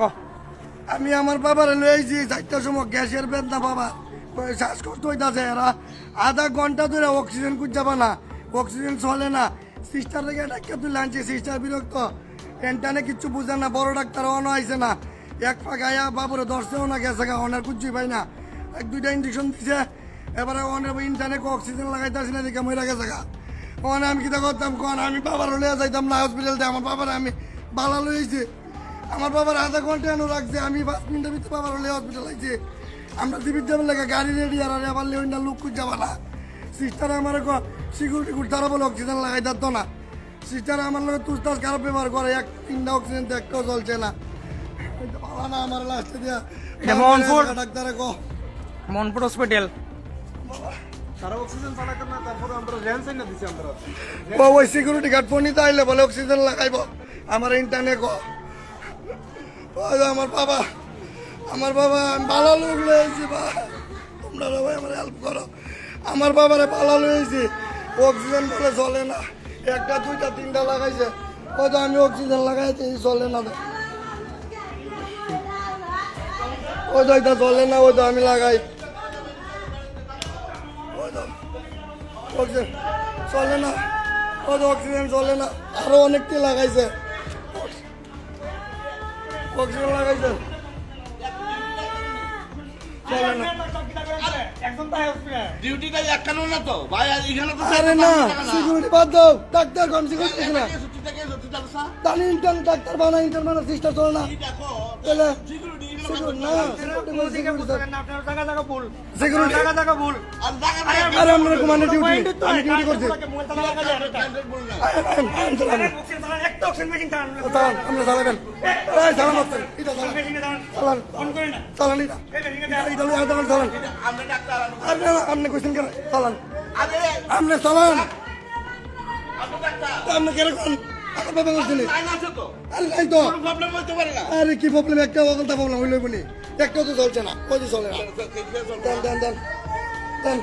ক আমি আমার বাবার লইছি চারটার সময় গ্যাসের বেদনা বাবা। শ্বাসকষ্ট হইতাছে এরা। আধা ঘণ্টা ধরে অক্সিজেন খুঁজে না। অক্সিজেন চলে না। সিস্টার থেকে ডাক্তার তুলে আনছি সিস্টার বিরক্ত। এনটানে কিচ্ছু বুঝে না, বড় ডাক্তার অনও আইছে না। এক ফাঁক আয়া বাবুরে দশটাও না গেছে গা, অনের কুচ্ছুই পাই না। এক, দুইটা ইঞ্জেকশন দিছে। এবারে অনের ইন্টারনে অক্সিজেন লাগাইতেছি না দেখে মরে গেছে গা। ওখানে আমি কিতা করতাম, কোন, আমি বাবার লইয়া যাইতাম না হসপিটাল দিয়ে আমার বাবার আমি বালা লইছি আমার বাবার আধা ঘণ্টা এনে রাখছে আমি পাঁচ মিনিটের ভিতরে বাবার হলে হসপিটাল আইছে। আমরা টিভির যাবার লেগে গাড়ি রেডি আর আবার লেউন্ডা লোক খুঁজ যাবা না সিস্টার আমার সিকিউরিটি গুড তারা বলে অক্সিজেন লাগাই দিত না। সিস্টার আমার লোক তুস্তাস খারাপ ব্যবহার করে এক তিনটা অক্সিজেন তো একটাও চলছে না। ভালো না আমার লাস্টে দিয়া। ডাক্তারে কো। মনপুর হসপিটাল তারা অক্সিজেন চালাইতে না তারপরে আমরা র্যান সাইন দিছি আমরা। ও ওই সিকিউরিটি গার্ড ফোন নিতে আইলে বলে অক্সিজেন লাগাইব। আমার ইন্টারনেট আমার বাবা আমার বাবা, আমি ভালো লোক লয়েছি বা তোমরা সবাই আমার হেল্প করো। আমার বাবারে ভালো লয়েছি অক্সিজেন বলে চলে না। একটা, দুইটা, তিনটা লাগাইছে। ওই আমি অক্সিজেন লাগাইছি চলে না। ওই তো এটা চলে না ওই তো আমি লাগাই। অক্সিজেন চলে না। ওই তো অক্সিজেন চলে না। আরও অনেকটি লাগাইছে। বাদ দাও ডাক্তার বানা ইন্টার বানা সিস্টার চলে না তাহলে সিকিউরিটি সিকিউরিটি না আপনার জায়গা জায়গা ভুল সিকিউরিটি জায়গা জায়গা ভুল আর আমরা ডিউটি আমি ডিউটি করছি একটা অক্সিজেন মেশিন চালান। চালান আমরা চালাবেন। এই চালান হচ্ছেন এটা চালান। মেশিনে চালান চালান। অন করে না। চালান এটা। এই মেশিনে চালান এটা লইয়া চালান। চালান আমরা ডাক্তার আপনি আপনি কোশ্চেন কেন? চালান। আরে আপনি চালান। আপনি ডাক্তার। আপনি তো। আরে কি প্রবলেম একটা অগলতা প্রবলেম হইল বলি একটাও তো চলছে না। ওই চলে না। দেন দেন দেন। দেন।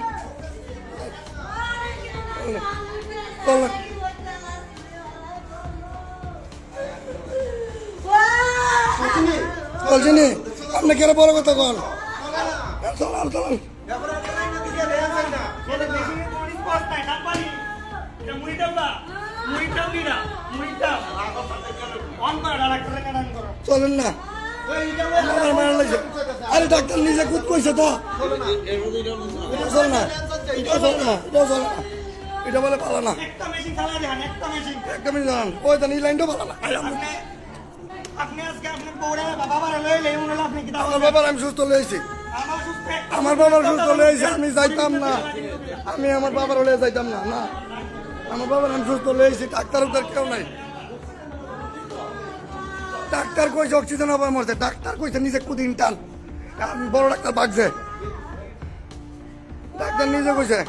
মুড়িটা অন করে ডাক্তার কাছে অন করো চলেন না। আরে ডাক্তার নিজে কুদ কইছে তো। এটা চল না এটা চল না এটা চল না। এটা বলে ভালো না। একটা মেশিন চালাই একটা মেশিন একটা ওই তো এই লাইনটা ভালো না। আরে আপনি আপনি আজকে আপনার বউরে বাবা লই লই উনি আপনি কি আমার বাবার আমি সুস্থ লয়েছি আমার বাবার সুস্থ লয়েছি আমি যাইতাম না। আমি আমার বাবার হলে যাইতাম না না। আমার বাবার আমি সুস্থ লয়েছি ডাক্তার উদ্ধার কেউ নাই। ডাক্তার কইছে অক্সিজেন অভাব মরছে ডাক্তার কইছে নিজে কুদিন টান। আমি বড় ডাক্তার বাগছে। ডাক্তার নিজে কইছে